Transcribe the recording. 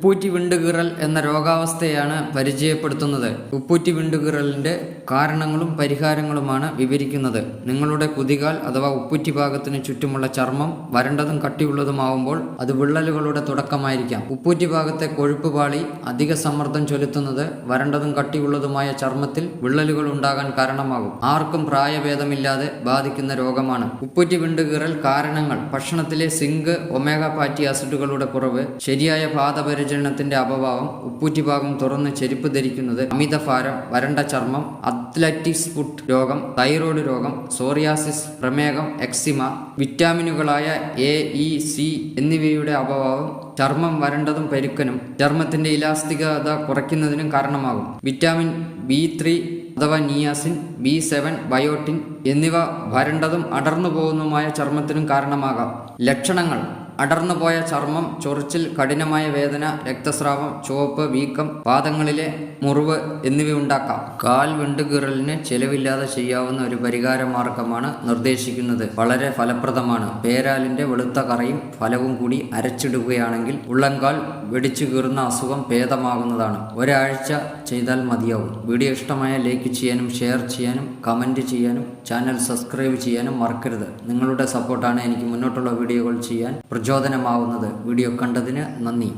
ഉപ്പൂറ്റി വിണ്ടുകീറൽ എന്ന രോഗാവസ്ഥയാണ് പരിചയപ്പെടുത്തുന്നത്. ഉപ്പൂറ്റി വിണ്ടുകീറലിന്റെ കാരണങ്ങളും പരിഹാരങ്ങളുമാണ് വിവരിക്കുന്നത്. നിങ്ങളുടെ കുതികാൽ അഥവാ ഉപ്പൂറ്റി ഭാഗത്തിന് ചുറ്റുമുള്ള ചർമ്മം വരണ്ടതും കട്ടിയുള്ളതുമാവുമ്പോൾ അത് വിള്ളലുകളുടെ തുടക്കമായിരിക്കാം. ഉപ്പൂറ്റി ഭാഗത്തെ കൊഴുപ്പ് പാളി അധിക സമ്മർദ്ദം ചൊലുത്തുന്നത് വരണ്ടതും കട്ടിയുള്ളതുമായ ചർമ്മത്തിൽ വിള്ളലുകൾ ഉണ്ടാകാൻ കാരണമാകും. ആർക്കും പ്രായഭേദമില്ലാതെ ബാധിക്കുന്ന രോഗമാണ്. ഉപ്പൂറ്റി വിണ്ടുകീറൽ കാരണങ്ങൾ. ഭക്ഷണത്തിലെ സിങ്ക് ഒമേഗ ഫാറ്റി ആസിഡുകളുടെ കുറവ് ശരിയായ പാദപരിചരണത്തിന്റെ അഭാവം ഉപ്പൂറ്റി ഭാഗം തുറന്ന് ചെരുപ്പ് ധരിക്കുന്നത് അമിതഭാരം വരണ്ട ചർമ്മം അത്ലറ്റിക്സ് ഫുട്ട് രോഗം തൈറോയ്ഡ് രോഗം സോറിയാസിസ് പ്രമേഹം എക്സിമ വിറ്റാമിനുകളായ എ ഇ സി എന്നിവയുടെ അഭാവം ചർമ്മം വരണ്ടതും പരുക്കനും ചർമ്മത്തിന്റെ ഇലാസ്തികത കുറയ്ക്കുന്നതിനും കാരണമാകും. വിറ്റാമിൻ ബി ത്രീ അഥവാ നിയാസിൻ ബി സെവൻ ബയോട്ടിൻ എന്നിവ വരണ്ടതും അടർന്നു പോകുന്നതുമായ ചർമ്മത്തിനും കാരണമാകാം. ലക്ഷണങ്ങൾ. അടർന്നു പോയ ചർമ്മം ചൊറിച്ചിൽ കഠിനമായ വേദന രക്തസ്രാവം ചുവപ്പ് വീക്കം പാദങ്ങളിലെ മുറിവ് എന്നിവ ഉണ്ടാക്കാം കാൽ വിണ്ടുകീറലിന് ചെലവില്ലാതെ ചെയ്യാവുന്ന ഒരു പരിഹാര മാർഗമാണ് നിർദ്ദേശിക്കുന്നത്. വളരെ ഫലപ്രദമാണ്. പേരാലിന്റെ വെളുത്ത കറയും ഫലവും കൂടി അരച്ചിടുകയാണെങ്കിൽ ഉള്ളംകാൽ വെടിച്ചു കീറുന്ന അസുഖം ഭേദമാകുന്നതാണ്. ഒരാഴ്ച ചെയ്താൽ മതിയാവും. വീഡിയോ ഇഷ്ടമായ ലൈക്ക് ചെയ്യാനും ഷെയർ ചെയ്യാനും കമന്റ് ചെയ്യാനും ചാനൽ സബ്സ്ക്രൈബ് ചെയ്യാനും മറക്കരുത്. നിങ്ങളുടെ സപ്പോർട്ടാണ് എനിക്ക് മുന്നോട്ടുള്ള വീഡിയോകൾ ചെയ്യാൻ പ്രചോദനമാവുന്നത് വീഡിയോ കണ്ടതിന് നന്ദി.